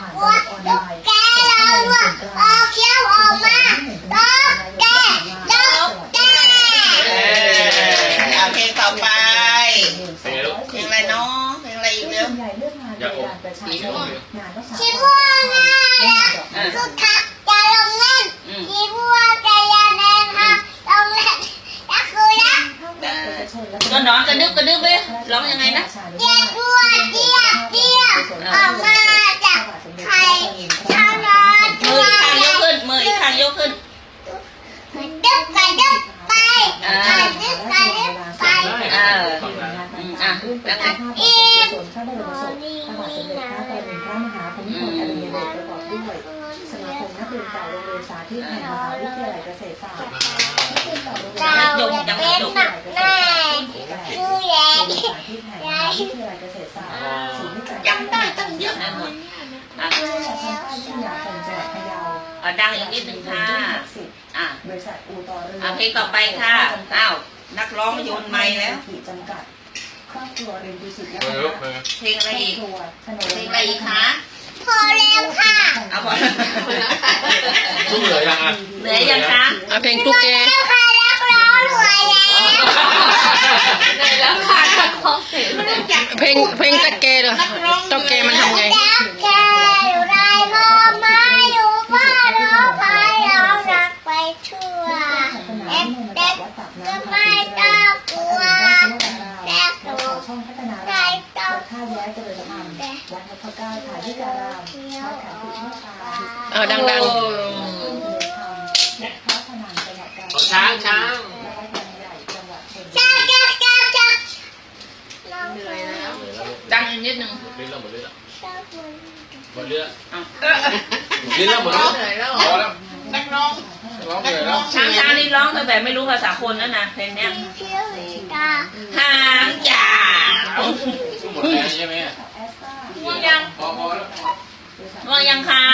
วตุ๊กแกเรอะเอาเขี้ยวออกมาแกตุ๊กแกเออเอาเพลงต่อไปเพลงอะไรเพลงเนาะเพลงอะไรอีกเร็วชิบัวนะคือคักจะลงเล่นอืมชิบัวจะยันเองค่ะลงเล่นก็คือละก็น้องกระดึบกระดึบไปร้องยังไงนะเจี๊ยบบัวเจี๊ยบเจี๊ยบออกมาจากไข่ชาวนอน มืออีกข้างยกขึ้น มืออีกข้างยกขึ้น ดึบกระดึบไปกระดึบกระดึบไป เอออืมอะแล้วไงอีกส่วนพระบรมศพพระบาทสมเด็จพระปรมินทรมหาภูมิพลอดุลยเดชประกอบด้วย สมาคมนักเรียนเก่าโรงเรียนสาธิตแห่งมหาวิทยาลัยเกษตรศาสตร์นักเรียนเก่าโรงเรียนเราจะเป็นหนักแน่ดูแลสาธิตแห่งมหาวิทยาลัยเกษตรศาสตร์ศูนย์วิจัยจำได้ตั้งเยอะนะหมดอะบริษัททำป้ายชื่อยาคงจังหวัดพะเยาเอาดังอีกนิดนึงค่ะ อะบริษัทอูต่อเรืออะเพลงต่อไปค่ะอ้าว นักร้องโยนไม้แล้วจำกัดครอบครัวเรียนดูสิตและเพลงคลูกณะเพลงเพลงอะไรอีกครอบครัวถนนเพลงอะไรอีกคะพอแล้วค่ะเอาพอลูกเหลือยังอะเหลือยังคะเอาเพลงตุ๊กแกแล้วค่ะรักร้องรวยแล้วแล้วขาดของเสียเพลงเพลงตะแกเหรอตะแกมันทำไง แล้วแกอยู่ไรพ่อมาอยู่บ้านเราพายเรารักไปทั่วเด็กเด็กก็ไม่ต้องกลัวแม่หนู ช่องพัฒนาใจรามต้องวัดท่าแย้เจริญธรรมวัดนพเก้าถ่ายที่การามวัดขาพิเมตตาเอาดังโอ้และพระพนังจังหวัดกาญจนบุรีช้างช้างและวัดบางใหญ่จังหวัดชลบุจ้ารีจ้าจ้าจ้าน้องเหนื่อยแล้วดังอีกนิดนึงหมดเรื่องแล้วหมดเรื่องแล้วชอบมันหมดเรื่องเอาหมดเรื่องแล้วหมดเรื่องพอแล้วนักร้องร้ องเหนื่อยแล้วช้างช้างนี่ร้องแต่แบบไม่รู้ภาษาคนแล้วนะเพลงเนี้ยมีเชื่อสีตาหางยาวหมดแล้วใช่ไหมแอสตรางยังพอพอแล้วง่วงยังคะ